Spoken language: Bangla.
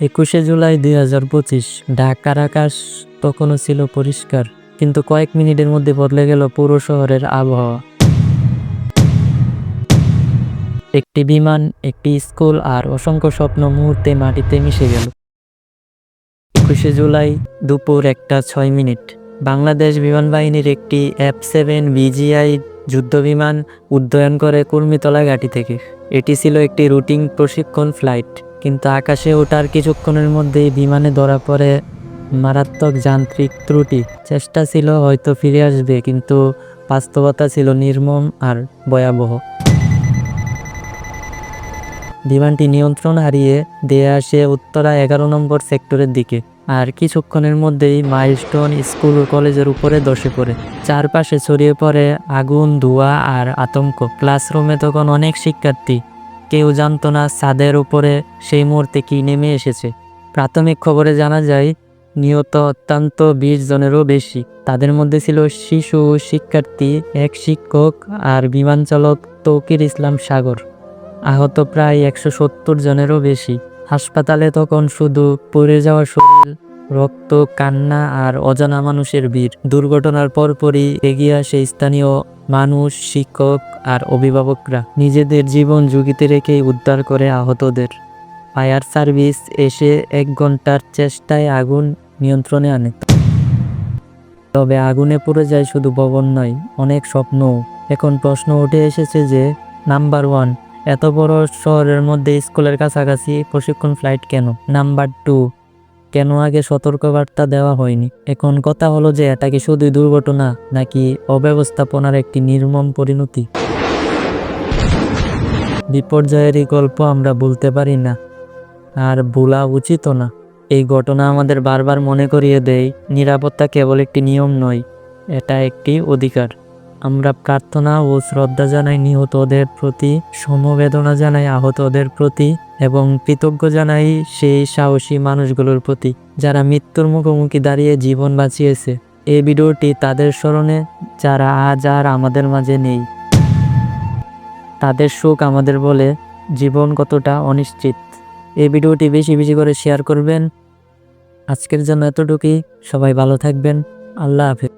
একুশে জুলাই দুই হাজার পঁচিশ, ঢাকার আকাশ তখনও ছিল পরিষ্কার, কিন্তু কয়েক মিনিটের মধ্যে বদলে গেল পুরো শহরের আবহাওয়া। একটি বিমান, একটি স্কুল আর অসংখ্য স্বপ্ন মুহূর্তে মাটিতে মিশে গেল। একুশে জুলাই দুপুর একটা ছয় মিনিট, বাংলাদেশ বিমান বাহিনীর একটি এফ সেভেন বিজিআই যুদ্ধবিমান উড্ডয়ন করে কুর্মিতলা ঘাঁটি থেকে। এটি ছিল একটি রুটিন প্রশিক্ষণ ফ্লাইট। কিন্তু আকাশে ওঠার কিছুক্ষণের মধ্যেই বিমানে ধরা পড়ে মারাত্মক যান্ত্রিক ত্রুটি। চেষ্টা ছিল হয়তো ফিরে আসবে, কিন্তু বাস্তবতা ছিল নির্মম আর ভয়াবহ। বিমানটি নিয়ন্ত্রণ হারিয়ে দিয়ে আসে উত্তরা এগারো নম্বর সেক্টরের দিকে, আর কিছুক্ষণের মধ্যেই মাইলস্টোন স্কুল ও কলেজের উপরে ধসে পড়ে। চারপাশে ছড়িয়ে পড়ে আগুন, ধোঁয়া আর আতঙ্ক। ক্লাসরুমে তখন অনেক শিক্ষার্থী কেউ জানতো না ছাদের উপরে সেই মুহূর্তে কি নেমে এসেছে। প্রাথমিক খবরে জানা যায়, নিহত অত্যন্ত বিশ জনেরও বেশি। তাদের মধ্যে ছিল শিশু শিক্ষার্থী, এক শিক্ষক আর বিমান চালক তৌকির ইসলাম সাগর। আহত প্রায় একশো সত্তর জনেরও বেশি। হাসপাতালে তখন শুধু পড়ে যাওয়া শরীর রক্ত, কান্না আর অজানা মানুষের ভিড়। দুর্ঘটনার পরপরই এগিয়ে আসে স্থানীয় মানুষ, শিক্ষক আর অভিভাবকরা। নিজেদের জীবন ঝুঁকিতে রেখেই উদ্ধার করে আহতদের। ফায়ার সার্ভিস এসে এক ঘণ্টার চেষ্টায় আগুন নিয়ন্ত্রণে আনে। তবে আগুনে পড়ে যায় শুধু ভবন নয়, অনেক স্বপ্ন এখন প্রশ্ন উঠে এসেছে যে, নাম্বার ওয়ান, এত বড় শহরের মধ্যে স্কুলের কাছাকাছি প্রশিক্ষণ ফ্লাইট কেন? নাম্বার টু কেন আগে সতর্কবার্তা দেওয়া হয়নি? এখন কথা হলো যে এটা কি শুধুই দুর্ঘটনা, নাকি অব্যবস্থাপনার একটি নির্মম পরিণতি? বিপর্যয়ের এই গল্প আমরা বলতে পারি না, আর ভোলা উচিত না। এই ঘটনা আমাদের বারবার মনে করিয়ে দেয়, নিরাপত্তা কেবল একটি নিয়ম নয়, এটা একটি অধিকার। আমরা প্রার্থনা ও শ্রদ্ধা জানাই নিহতদের প্রতি, সমবেদনা জানাই আহতদের প্রতি এবং কৃতজ্ঞ জানাই সেই সাহসী মানুষগুলোর প্রতি যারা মৃত্যুর মুখোমুখি দাঁড়িয়ে জীবন বাঁচিয়েছে। এই ভিডিওটি তাদের স্মরণে, যারা আজ আর আমাদের মাঝে নেই। তাদের সুখ আমাদের বলে জীবন কতটা অনিশ্চিত। এই ভিডিওটি বেশি বেশি করে শেয়ার করবেন। আজকের জন্য এতটুকুই। সবাই ভালো থাকবেন। আল্লাহ হাফেজ।